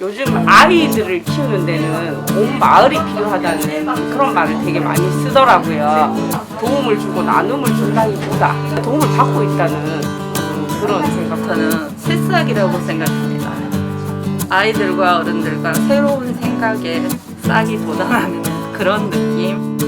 요즘 아이들을 키우는 데는 온 마을이 필요하다는 그런 말을 되게 많이 쓰더라고요. 도움을 주고 나눔을 준다기보다 도움을 받고 있다는 그런 생각. 저는 새싹이라고 생각합니다. 아이들과 어른들과 새로운 생각에 싹이 돋아나는 그런 느낌.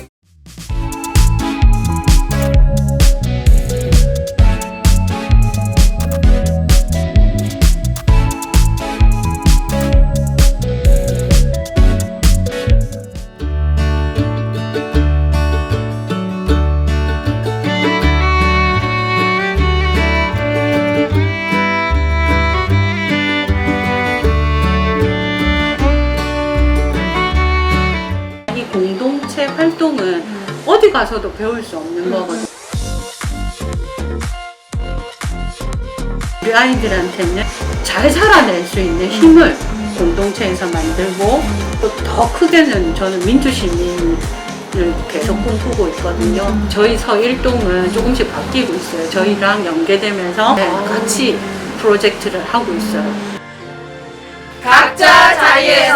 공동체 활동은 어디 가서도 배울 수 없는 거거든요. 우리 아이들한테는 잘 살아낼 수 있는 힘을 공동체에서 만들고 또 더 크게는 저는 민주시민 을 계속 꿈꾸고 있거든요. 저희 서일동은 조금씩 바뀌고 있어요. 저희랑 연계되면서 네, 같이 프로젝트를 하고 있어요. 각자 자리에